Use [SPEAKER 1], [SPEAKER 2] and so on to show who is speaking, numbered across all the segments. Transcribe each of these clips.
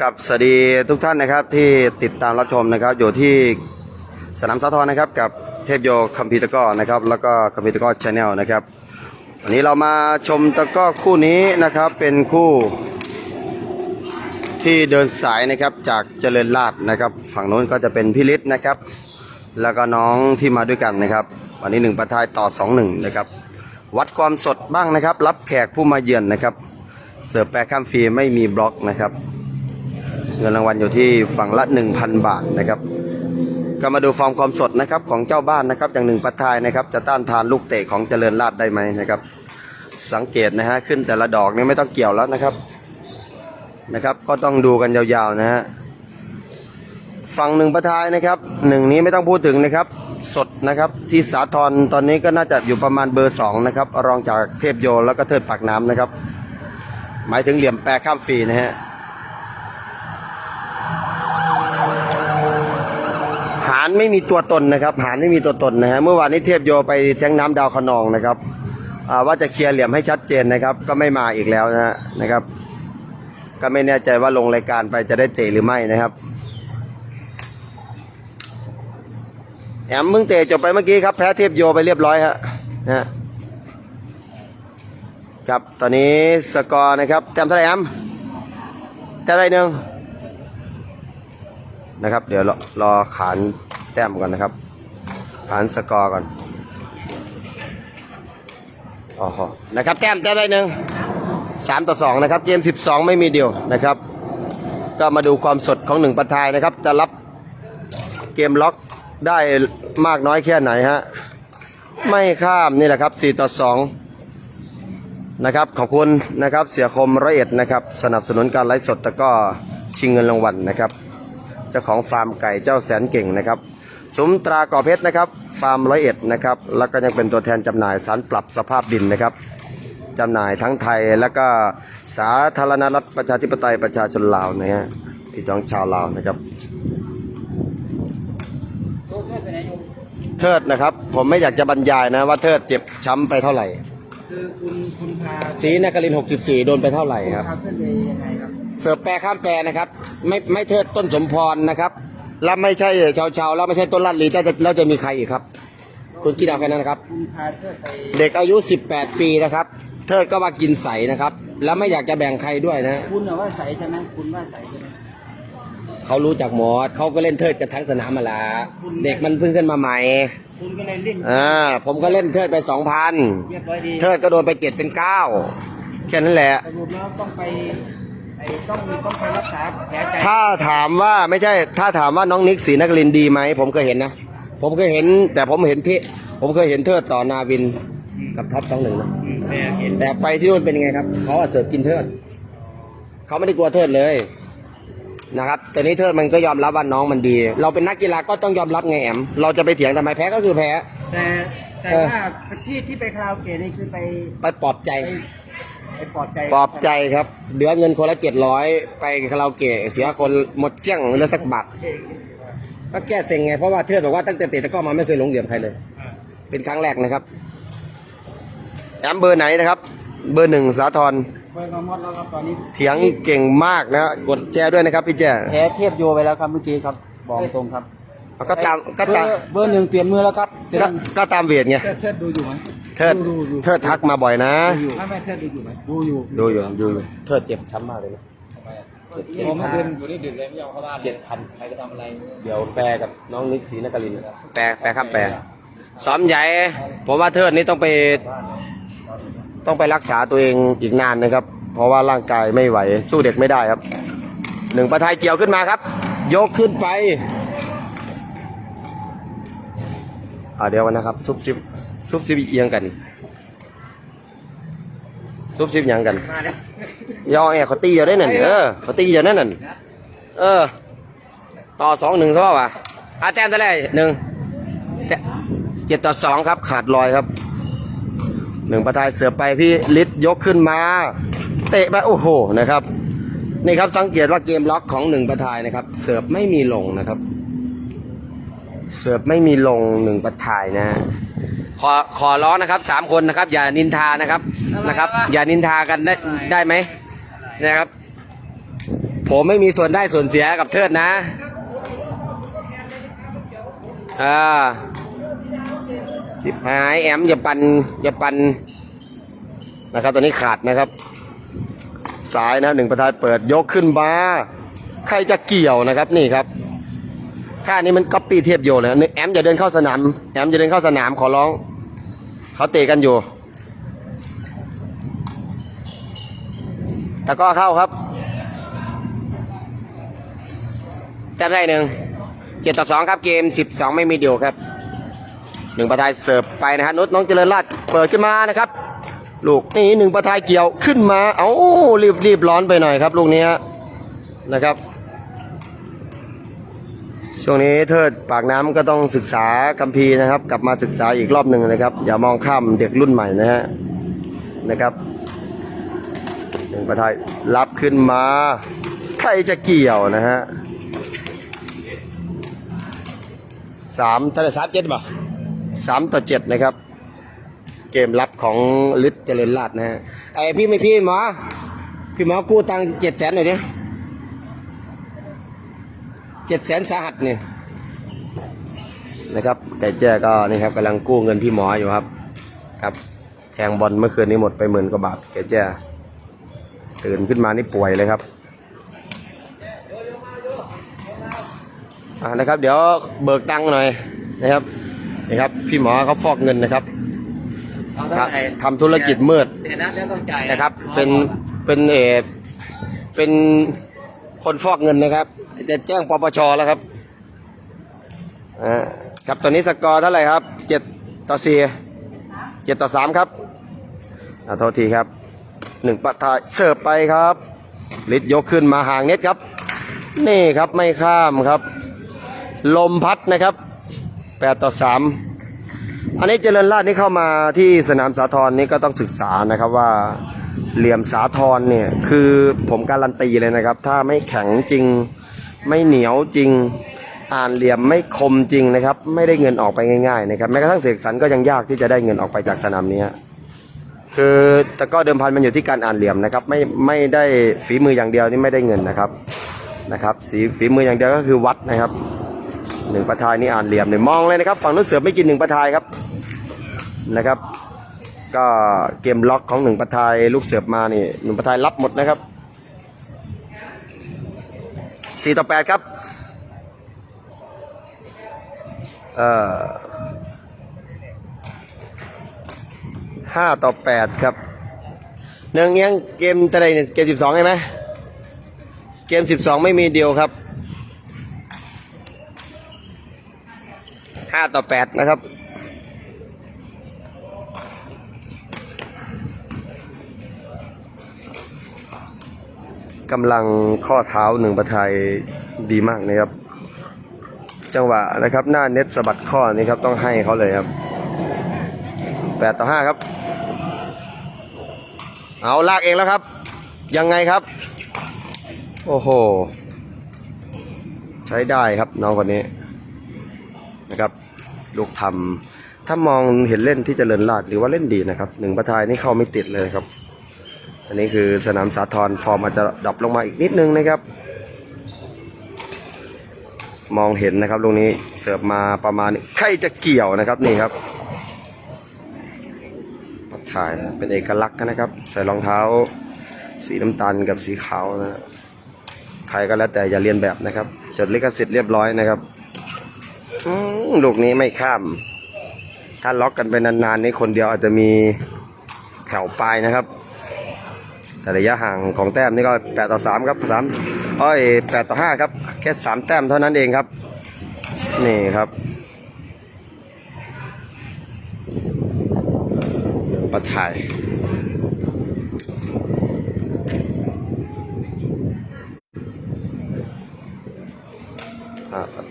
[SPEAKER 1] ครับสวัสดีทุกท่านนะครับที่ติดตามรับชมนะครับ อยู่ที่สนามสาทรนะครับ กับเทพโยคัมพีตะก้อนะครับ แล้วก็คัมพีตะก้อชาแนลนะครับวันนี้เรามาชมตะก้อคู่นี้นะครับเป็นคู่ที่เดินสายนะครับจากเจริญราษฎร์นะครับ ฝั่งโน้นก็จะเป็นพี่ฤทธิ์นะครับ แล้วก็น้องที่มาด้วยกันนะครับ วันนี้หนึ่งประทายต่อสองหนึ่งนะครับ วัดความสดบ้างนะครับ รับแขกผู้มาเยือนนะครับ เสิร์ฟแปรข้ามฟรีไม่มีบล็อกนะครับ เงินรางวัลอยู่ที่ฝั่งละ 1,000 บาทนะครับ ก็มาดูฟอร์มความสดนะครับของเจ้าบ้านนะครับ อย่างหนึ่งปัททายนะครับ จะต้านทานลูกเตะของเจริญราษฎรได้ไหมนะครับ สังเกตนะฮะขึ้นแต่ละดอกนี่ไม่ต้องเกี่ยวแล้วนะครับนะครับ ก็ต้องดูกันยาวๆนะฮะ ฝั่งหนึ่งปัททายนะครับหนึ่งนี้ไม่ต้องพูดถึงนะครับ สดนะครับที่สาทรตอนนี้ก็น่าจะอยู่ประมาณเบอร์สองนะครับรองจากเทพโยแล้วก็เทิดปากน้ำนะครับ หมายถึงเหลี่ยมแปรข้ามฟรีนะฮะหารไม่มีตัวตนนะครับหารไม่มีตัวตนนะฮะเมื่อวานนี้เทพโยไปแทงน้ำดาวขนองนะครับว่าจะเคลียร์เหลี่ยมให้ชัดเจนนะครับ ก็ไม่มาอีกแล้วนะฮะนะครับ ก็ไม่แน่ใจว่าลงรายการไปจะได้เตะหรือไม่นะครับแอ มมึงเตะจบไปเมื่อกี้ครับ แพ้เทพโยไปเรียบร้อยฮะนะครับตอนนี้สกอร์นะครับแต้มเท่าไหร่แอมแต้มไรหนึ่งนะครับ เดี๋ยวรอรอขานแต้มก่อนนะครับ ขานสกอร์ก่อนอ๋อนะครับแต้มแต้มได้หนึ่งสามต่อสองนะครับ เกมสิบสองไม่มีเดียวนะครับ ก็มาดูความสดของหนึ่งประทายนะครับ จะรับเกมล็อก ได้มากน้อยแค่ไหนฮะ ไม่ข้ามนี่แหละครับ 4 ต่อ 2 นะครับ ขอบคุณนะครับเสียคมร้อยเอ็ดนะครับ สนับสนุนการไลฟ์สดแต่ก็ชิงเงินรางวัลนะครับ เจ้าของฟาร์มไก่เจ้าแสนเก่งนะครับสมตราก่อเพชรนะครับ ฟาร์มร้อยเอ็ดนะครับ แล้วก็ยังเป็นตัวแทนจำหน่ายสารปรับสภาพดินนะครับจำหน่ายทั้งไทยแล้วก็สาธารณรัฐประชาธิปไตยประชาชนลาวนะฮะพี่น้องชาวลาวนะครับ เทิดนะครับ ผมไม่อยากจะบรรยายนะว่าเทิดเจ็บช้ำไปเท่าไหร่
[SPEAKER 2] คือคุณคุณพา
[SPEAKER 1] สีนครินทร์64 โดนไปเท่าไหร่ครับ
[SPEAKER 2] พาเพื่อนไปยังไงครับ
[SPEAKER 1] เสิร์ฟแปรข้ามแปรนะครับ ไม่ไม่เทิดต้นสมพรนะครับ แล้วไม่ใช่ชาวชาวๆแล้วไม่ใช่ต้นลัดลีจะจะแล้วจะมีใครอีกครับ คุณคิดเอาแค่นั้นนะครับ
[SPEAKER 2] คุณพาเพื่อนไป
[SPEAKER 1] เด็กอายุ 18 ปีนะครับ เทิดก็ว่ากินใสนะครับ แล้วไม่อยากจะแบ่งใครด้วยนะ
[SPEAKER 2] คุณเหรอว่าใสใช่ไหมคุณว่าใสใช่ไหม
[SPEAKER 1] เขารู้จักหมอดเขาก็เล่นเทิดกันทั้งสนามมาละเด็กมันเพิ่งขึ้นมาใหม่
[SPEAKER 2] คุณก็เลยเล่น
[SPEAKER 1] อ่าผมก็เล่นเทิดไป2,000
[SPEAKER 2] เรียบร้อยดี
[SPEAKER 1] เทิดก็โดนไปเจ็ดเป็นเก้าแค่นั้นแหละ
[SPEAKER 2] สรุปแล้วต้องไปไอ้ต้องต้องไปรักษาแผลใจ
[SPEAKER 1] ถ้าถามว่าไม่ใช่ ถ้าถามว่าน้องนิกศรีนครินทร์ดีไหมผมเคยเห็นนะ ผมเคยเห็น แต่ผมเห็นที่ผมเคยเห็นเทิดต่อนาวินกับท็อปสองหนึ่งนะ
[SPEAKER 2] แผลเห็น
[SPEAKER 1] แต่ไปที่นู่นเป็นยังไงครับเขาอะเสิร์ฟกินเทิดเขาไม่ได้กลัวเทิดเลย นะครับแต่นี้เทิดมันก็ยอมรับว่าน้องมันดี เราเป็นนักกีฬาก็ต้องยอมรับไงแอมเราจะไปเถียงทำไมแพ้ก็คือแพ้
[SPEAKER 2] แต่แต่
[SPEAKER 1] เออ
[SPEAKER 2] ว่าที่ที่ไปคาราโอเกะนี่คือไป
[SPEAKER 1] ไปปลอบใจ
[SPEAKER 2] ไปไปปลอบใจ
[SPEAKER 1] ปลอบใจครับเหลือเงินคนละเจ็ดร้อยไปคาราโอเกะเสียคนหมดเกลี้ยงเหลือสักบาทก็แก้เซ็งไง เพราะว่าเทิดบอกว่าตั้งแต่เตะตะกร้อมาไม่เคยหลงเหลี่ยมใครเลย เป็นครั้งแรกนะครับแอมเบอร์ไหนนะครับ เบอร์หนึ่งสาทร
[SPEAKER 2] เบอร์กมอดแล้วครับตอนนี้
[SPEAKER 1] เถียงเก่งมากนะกดแชร์ด้วยนะครับพี่แจ้
[SPEAKER 2] แพ้เทียบโยไปแล้วครับเมื่อกี้ครับบอกตรงครับ
[SPEAKER 1] ก็ตามก็ตาม
[SPEAKER 2] เบอร์เบอร์หนึ่งเปลี่ยนมือแล้วครับเปลี่ย
[SPEAKER 1] ก็
[SPEAKER 2] น
[SPEAKER 1] ก็ตามเวทไง
[SPEAKER 2] เทิดเทิดดูอยู่ไหม
[SPEAKER 1] เทิด
[SPEAKER 2] ดูอยู่
[SPEAKER 1] เทิดทักมาบ่อยนะ
[SPEAKER 2] ดูอยู่ไม่ไม่เทิดดูอยู่ไหมดูอยู่
[SPEAKER 1] ดูอยู่ดูอยู่เทิดเจ็บช้ำมากเลยนะ
[SPEAKER 2] ผมเดินอยู่นี่ดึกเลยไม่ยอมเข้าบ้านเจ็ดพันใครจะทำอะไร
[SPEAKER 1] เดี๋ยวแปลกับน้องนิกศรีนครินทร์แปลแปลครับแปลซ้อมใหญ่ผมว่าเทิดนี่ต้องไป ต้องไปรักษาตัวเองอีกนานนะครับ เพราะว่าร่างกายไม่ไหว สู้เด็กไม่ได้ครับหนึ่งประทายเกี่ยวขึ้นมาครับ ยกขึ้นไปอ่าเดี๋ยวนะครับ ซุบซิบซุบซิบเอียงกัน ซุบซิบหยังกัน
[SPEAKER 2] มาเลย
[SPEAKER 1] ยอแอเขาตีอยู่ได้นั่นเออเขาตีอยู่นั่นนั่นเออ ต่อสองหนึ่งเท่าไหร่อาแต้มเท่าไหร่หนึ่งแต้มเจ็ดต่อสองครับ ขาดลอยครับ หนึ่งประทายเสือไปพี่ลิศยกขึ้นมา เตะไปโอ้โหนะครับนี่ครับสังเกตว่าเกมล็อกของหนึ่งประทายนะครับ เสิร์ฟไม่มีลงนะครับ เสิร์ฟไม่มีลงหนึ่งประทายนะฮะขอขอร้องนะครับสามคนนะครับ อย่านินทานะครับนะครับ อย่านินทากันได้ได้ไหมนะครับ ผมไม่มีส่วนได้ส่วนเสียกับเทิดนะอ่า ชิบหายแอมอย่าปันอย่าปันนะครับตัวนี้ขาดนะครับ สายนะครับหนึ่งประทายเปิดยกขึ้นมาใครจะเกี่ยวนะครับนี่ครับท่านี้มันก๊อปปี้เทียบโยนเลยนะแอมจะเดินเข้าสนามแอมจะเดินเข้าสนามขอร้องเขาเตะกันอยู่ต่ก็เข้าครับแต้มได้หนึ่งเจ็ดต่อสองครับเกมสิบสองไม่มีเดียวครับ หนึ่งประทายเสิร์ฟไปนะฮะนุชน้องเจริญราชเปิดขึ้นมานะครับ ลูกนี้หนึ่งประทายเกี่ยวขึ้นมา เอ้ารีบรีบร้อนไปหน่อยครับ ลูกนี้นะครับ ช่วงนี้เทิดปากน้ำก็ต้องศึกษาคัมภีร์นะครับ กลับมาศึกษาอีกรอบหนึ่งนะครับ อย่ามองข้ามเด็กรุ่นใหม่นะฮะนะครับหนึ่งประทายรับขึ้นมาใครจะเกี่ยวนะฮะสามเท่าไหร่สามเจ็ดป่ะ สามต่อเจ็ดนะครับ เกมรับของฤทธิ์เจริญราชนะฮะไอพี่ไม่พี่หมอ พี่หมอกู้ตังเจ็ดแสนหน่อยดิเจ็ดแสนสาหัสเนี่ยนะครับไก่แจ้ก็นี่ครับกำลังกู้เงินพี่หมออยู่ครับครับแทงบอลเมื่อคืนนี้หมดไปหมื่นกว่าบาทไก่แจ้ตื่นขึ้นมานี่ป่วยเลยครับอ่านะครับ เดี๋ยวเบิกตังค์หน่อยนะครับ นี่ครับ พี่หมอเขาฟอกเงินนะครับ
[SPEAKER 2] เอา
[SPEAKER 1] ค
[SPEAKER 2] เท่า
[SPEAKER 1] รับ
[SPEAKER 2] ไหร่
[SPEAKER 1] ทำธุรกิจมืด
[SPEAKER 2] เห็นนะแล้วต้องจ่าย
[SPEAKER 1] นะครับ เป็นเป็นเออเป็นคนฟอกเงินนะครับ จะแจ้งปปชแล้วครับอ่าครับตอนนี้สกอร์เท่าไหร่ครับเจ็ดต่อสี่เจ็ดต่อสามครับอ่าโทษทีครับหนึ่งปะทายเสิร์ฟไปครับลิศยกขึ้นมาห่างเน็ตครับ นี่ครับไม่ข้ามครับ ลมพัดนะครับ แปดต่อสามอันนี้เจริญราชนี่เข้ามาที่สนามสาทรนี่ก็ต้องศึกษานะครับว่าเหลี่ยมสาทรเนี่ยคือผมการันตีเลยนะครับ ถ้าไม่แข็งจริงไม่เหนียวจริง อ่านเหลี่ยมไม่คมจริงนะครับ ไม่ได้เงินออกไปง่ายๆนะครับแม้กระทั่งเสกสรรก็ยังยากที่จะได้เงินออกไปจากสนามนี้คือแต่ก็เดิมพันมันอยู่ที่การอ่านเหลี่ยมนะครับไม่ไม่ได้ฝีมืออย่างเดียวนี่ไม่ได้เงินนะครับนะครับสีฝีมืออย่างเดียวก็คือวัดนะครับ หนึ่งประทายนี่อ่านเหลี่ยมเนี่ยมองเลยนะครับ ฝั่งนู้นเสือไม่กินหนึ่งประทายครับนะครับ ก็เกมล็อกของหนึ่งประทายลูกเสือบมานี่หนึ่งประทายรับหมดนะครับสี่ต่อแปดครับเอ่อห้าต่อแปดครับเนื่องเงี้ยงเกมเท่าไรเนี่ยเกมสิบสองใช่ไหมเกมสิบสองไม่มีเดียวครับ ห้าต่อแปดนะครับ กำลังข้อเท้าหนึ่งประทายดีมากนะครับ จังหวะนะครับหน้าเน็ตสะบัดข้อนี้ครับต้องให้เขาเลยครับแปดต่อห้าครับ เอาลากเองแล้วครับ ยังไงครับ โอ้โห ใช้ได้ครับน้องคนนี้ ลูกทำถ้ามองเห็นเล่นที่เจริญราชหรือว่าเล่นดีนะครับหนึ่งประทายนี่เข้าไม่ติดเลยครับ อันนี้คือสนามสาทรฟอร์มอาจจะดรอปลงมาอีกนิดนึงนะครับ มองเห็นนะครับตรงนี้เสิร์ฟมาประมาณใครจะเกี่ยวนะครับนี่ครับประทายนะเป็นเอกลักษณ์นะครับ ใส่รองเท้า สีน้ำตาลกับสีขาวนะใครก็แล้วแต่อย่าเรียนแบบนะครับจดลิขสิทธิ์เรียบร้อยนะครับ ลูกนี้ไม่ข้าม ถ้าล็อกกันไปนานๆนี่คนเดียวอาจจะมีแผ่วปลายนะครับ แต่ระยะห่างของแต้มนี่ก็แปดต่อสามครับสามอ้อยแปดต่อห้าครับ แค่สามแต้มเท่านั้นเองครับ นี่ครับ ประถ่าย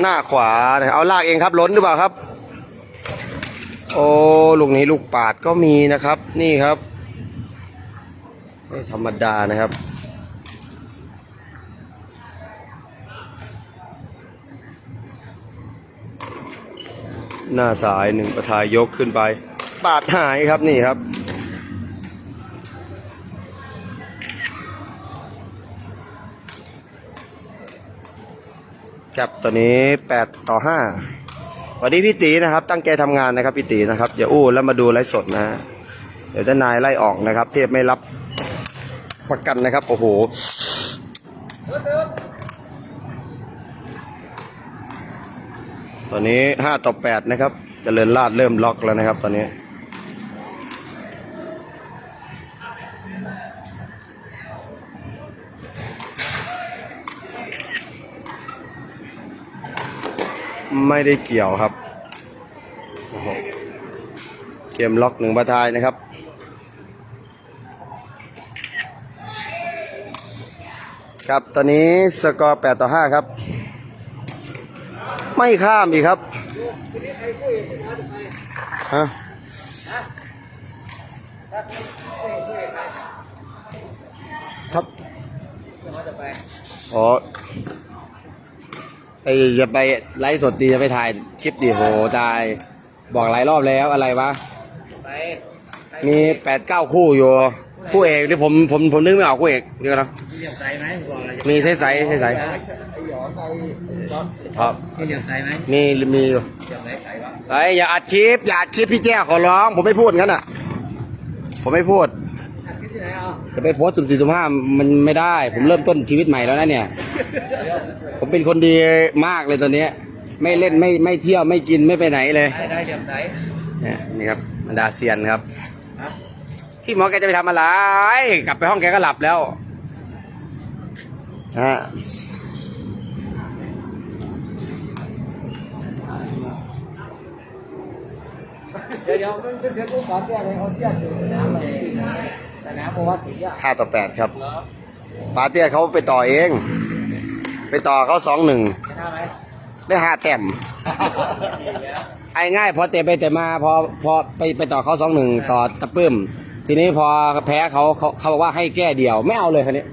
[SPEAKER 1] หน้าขวาเอาลากเองครับล้นหรือเปล่าครับ โอ้ลูกนี้ลูกปาดก็มีนะครับ นี่ครับไม่ธรรมดานะครับหน้าสายหนึ่งประทายยกขึ้นไป ปาดหายครับนี่ครับ กับตัวนี้8ต่อ5วันนี้พี่ตีนะครับ ตั้งใจทำงานนะครับพี่ตีนะครับอย่าอู้แล้วมาดูไลฟ์สดนะ เดี๋ยวด้านนายไล่ออกนะครับ เทียบไม่รับประกันนะครับ โอ้โหตอนนี้5ต่อ8นะครับจเจริญลาดเริ่มล็อกแล้วนะครับ ตอนนี้ ไม่ได้เกี่ยวครับ เกมล็อกหนึ่งประทายนะครับ ครับตอนนี้สกอร์ 8 ต่อ 5 ครับ ไม่ข้ามอีกครับฮะครับอ๋อ ไอ้จะไปไลฟ์สดดีจะไปถ่ายคลิปดีโหตาย บอกหลายรอบแล้วอะไรวะ
[SPEAKER 2] ไป
[SPEAKER 1] มีแปดเก้าคู่อยู่ คู่เอกที่ผมผมผมนึกไม่ออกคู่เอกเดี๋ยวนะ
[SPEAKER 2] มีเหลี่ยมใสไหมบอกอะไร
[SPEAKER 1] มีใสใสใสใส
[SPEAKER 2] ไอ้หยองไอ้จ๊อด
[SPEAKER 1] ครับ
[SPEAKER 2] มีเหลี่ยมใสไหม
[SPEAKER 1] มีมีอยู่
[SPEAKER 2] เหลี่ยมใสใสปะ
[SPEAKER 1] ไอ้ยอย่าอัดคลิปอย่าอัดคลิปพี่แจ้ขอร้อง ผมไม่พูดงั้นอะ ผมไม่พูด จะไปโพสต์สุ่มสี่สุ่มห้ามันไม่ได้ ผมเริ่มต้นชีวิตใหม่แล้วนะเนี่ย ผมเป็นคนดีมากเลยตอนเนี้ยไม่เล่นไม่ไม่เที่ยวไม่กินไม่ไปไหนเลย
[SPEAKER 2] ได้ได้เหลี่ยมใส
[SPEAKER 1] เนี่ยนี่ครับบรรดาเซียนครับ
[SPEAKER 2] ครับ
[SPEAKER 1] พี่หมอแกจะไปทำอะไร กลับไปห้องแกก็หลับแล้วฮะ
[SPEAKER 2] เดี๋ยวเดี๋ยวมันเป็นเสียงกูก่อนแก้เลยเขาเชื่อถือ น้ำเลยแต่น้ำบอกว่าสีอะ
[SPEAKER 1] ห้าต่อแปดครับปาเตี้ยเขาไปต่อเอง ไปต่อเขาสองหนึ่ง
[SPEAKER 2] ชนะไหม
[SPEAKER 1] ได้ห้าแต้มไอ้ง่ายพอเตะไปเตะมาพอพอไปไปต่อเขาสองหนึ่งต่อตะปื้ม ทีนี้พอแพ้เขาเขาเขาบอกว่าให้แก้เดี่ยวไม่เอาเลยคันนี้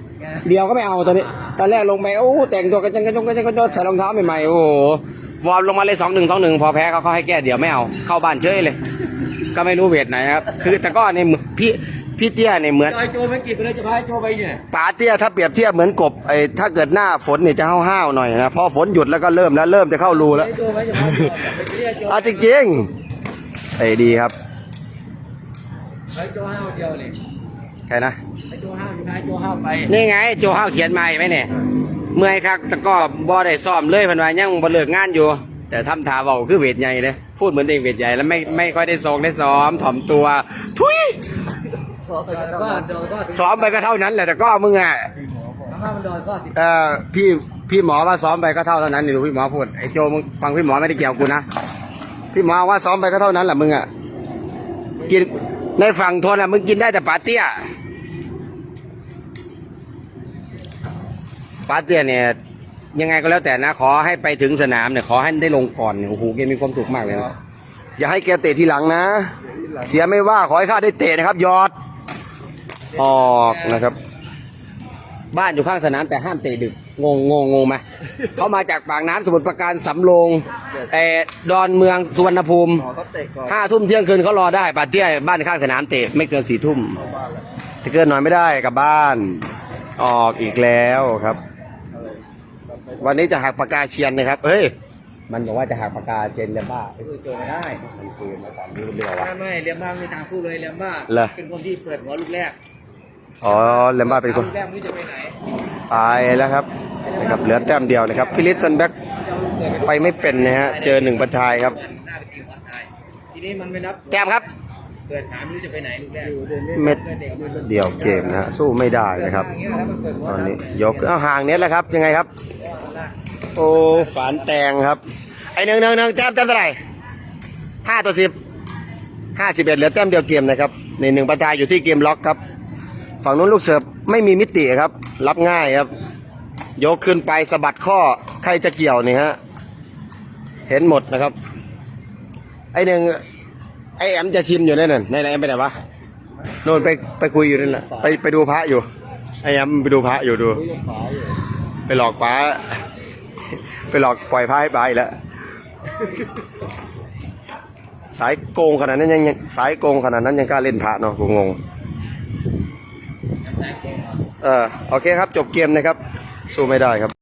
[SPEAKER 1] เดียวก็ไม่เอาตอนนี้ ตอนแรกลงไปโอ้แต่งตัวกันจังกันจงกันจังกันจงใส่รองเท้าใหม่ๆโอ้โหฟอร์มลงมาเลยสองหนึ่งสองหนึ่งพอแพ้เขาเขาให้แก้เดี่ยวไม่เอา เข้าบ้านเฉยเลย ก็ไม่รู้เวทไหนครับ คือแต่ก็ในมือพี่ พี่เตี้ยเนี่ยเหมือน
[SPEAKER 2] จอยโจไม่กินไปเลยจะพาโจไปเนี่ย
[SPEAKER 1] ป๋าเตี้ยถ้าเปรียบเทียบเหมือนกบไอ้ถ้าเกิดหน้าฝนเนี่ยจะห้าวๆหน่อยนะพอฝนหยุดแล้วก็เริ่มแล้วเริ่มจะเข้ารูแล้ว
[SPEAKER 2] ไอ้โจไม่จะพาโจไปเรียกโจ
[SPEAKER 1] เอาจริงๆไอ้ดีครับ
[SPEAKER 2] ไอ้โจห้าวเดียวเลย
[SPEAKER 1] ใครนะ
[SPEAKER 2] ไอ้โจห้าวอยู่ท้ายโจห้าวไป
[SPEAKER 1] นี่ไงโจห้าวเขียนมาเห็นไหมเนี่ยเมื่อยครับแต่ก็บ่ได้ซ้อมเลยเพันวายังบ่เลิกงานอยู่ แต่ทำท่าเบาคือเวทใหญ่เลยพูดเหมือนเองเวทใหญ่แล้วไม่ไม่ค่อยได้ทรงได้ซ้อมถ่อมตัวทุย
[SPEAKER 2] ก็ดอยก็
[SPEAKER 1] ซ้อมไปก็เท่านั้นแหละแต่ก็มึงอะ
[SPEAKER 2] ถ้ามันดอยก็สิ
[SPEAKER 1] เอ่อพี่พี่หมอว่าซ้อมไปก็เท่าเท่านั้นนี่ดูพี่หมอพูดไอ้โจมึงฟังพี่หมอไม่ได้เกี่ยวกับกูนะพี่หมอว่าซ้อมไปก็เท่านั้นแหละมึงอะกินในฝั่งทนอะมึงกินได้แต่ปาเตี้ยปาเตี้ยเนี่ยยังไงก็แล้วแต่นะ ขอให้ไปถึงสนามเนี่ยขอให้ได้ลงก่อนเนี่ยโอ้โหแกมีความสุขมากเลยนะอย่าให้แกเตะทีหลังนะ เสียไม่ว่าขอให้ข้าได้เตะนะครับยอด ออกนะครับ บ้านอยู่ข้างสนามแต่ห้ามเตะดึก งงงงงงไหมเขามาจากปากน้ำสมุทรปราการสำโรงเออดอนเมืองสุวรรณภูมิห้าทุ่มเที่ยงคืนเขารอได้ป่าเตี้ยบ้านข้างสนามเตะไม่เกินสี่ทุ่มถ้าเกินหน่อยไม่ได้กลับบ้าน ออกอีกแล้วครับ วันนี้จะหักปากกาเชียนนะครับเฮ้ยมันบอกว่าจะหักปากกาเชียนเลยบ้า
[SPEAKER 2] คือโจไม่ได้
[SPEAKER 1] มันคืนมาตอนนี้เรียกว่า
[SPEAKER 2] ไม่ไม่เลียมบ้าไม่ทางสู้เลยเลียมบ้า
[SPEAKER 1] เหรอ
[SPEAKER 2] เป็นคนที่เปิดหัวลูกแรก
[SPEAKER 1] อ๋อเลมบ้าเป็นคน
[SPEAKER 2] ลูกแรกไม่รู้จะไปไหน
[SPEAKER 1] ตายแล้วครับนะครับเหลือแต้มเดียวนะครับพิลิสันแบ็กไปไม่เป็นนะฮะเจอหนึ่งประทายครับ
[SPEAKER 2] หน้าไปตีหัวตายทีนี้มันไม่นับ
[SPEAKER 1] แต้มครับ
[SPEAKER 2] เปิดถามไม่รู้จะไปไหนลูกแรก
[SPEAKER 1] เม็ดเดียวเกมนะฮะสู้ไม่ได้นะครับ
[SPEAKER 2] อย่างเงี้ยแล้วมันเปิดหัว
[SPEAKER 1] ตอนนี้ยกเอาห่างเนี้ยแหละครับยังไงครับ โอ้ฝานแตงครับ ไอหนึ่งหนึ่งหนึ่งแต้มแต้มเท่าไหร่ห้าต่อสิบห้าสิบเอ็ดเหลือแต้มเดียวเกมนะครับในหนึ่งประทายอยู่ที่เกมล็อกครับ ฝั่งนู้นลูกเสิร์ฟไม่มีมิติครับ รับง่ายครับ ยกขึ้นไปสะบัดข้อใครจะเกี่ยวนี่ฮะเห็นหมดนะครับ ไอหนึ่งไอแอมจะชิมอยู่นั่นน่ะไหนไหนแอมไปไหนวะโน่นไปไปคุยอยู่นั่นแหละไปไปดูพระอยู่ ไอแอมไปดูพระอยู่ดู ไปหลอกป้า ไปหลอกปล่อยพระให้ป้าอีกแล้วสายโกงขนาดนั้นยังยังสายโกงขนาดนั้นยังกล้าเล่นพระเนาะกูงง เออโอเคครับจบเกมนะครับ สู้ไม่ได้ครับ